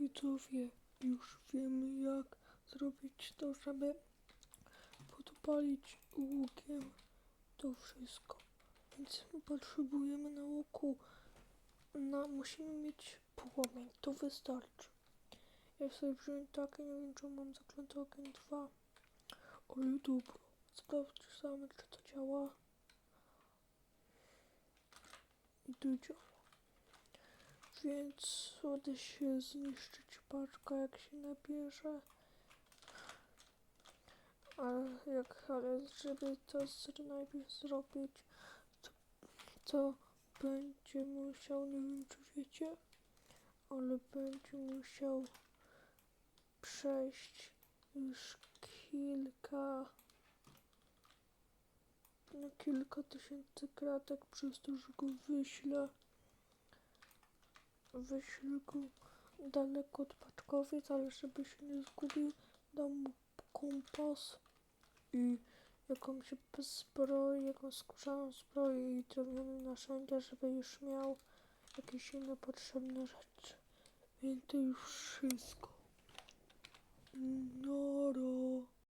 widzowie, już wiemy jak zrobić to, żeby podpalić łukiem to wszystko. Więc potrzebujemy na łuku, na, musimy mieć płomień, to wystarczy. Ja sobie wziąłem takie, nie wiem czy mam zaklęty ogień 2. Ale dobra, sprawdzamy czy to działa. I to działa. Więc uda się zniszczyć paczkę jak się nabierze. Ale jak, ale żeby to najpierw zrobić, to, to będzie musiał, nie wiem czy wiecie, ale będzie musiał przejść już kilka, no kilka tysięcy kratek przez to, że go wyślę. Wyślę go daleko od paczkowiec, ale żeby się nie zgubił, dam mu kompas i jakąś zbroję, jakąś skórzaną zbroję i drewniane narzędzia, żeby już miał jakieś inne potrzebne rzeczy. Więc to już wszystko.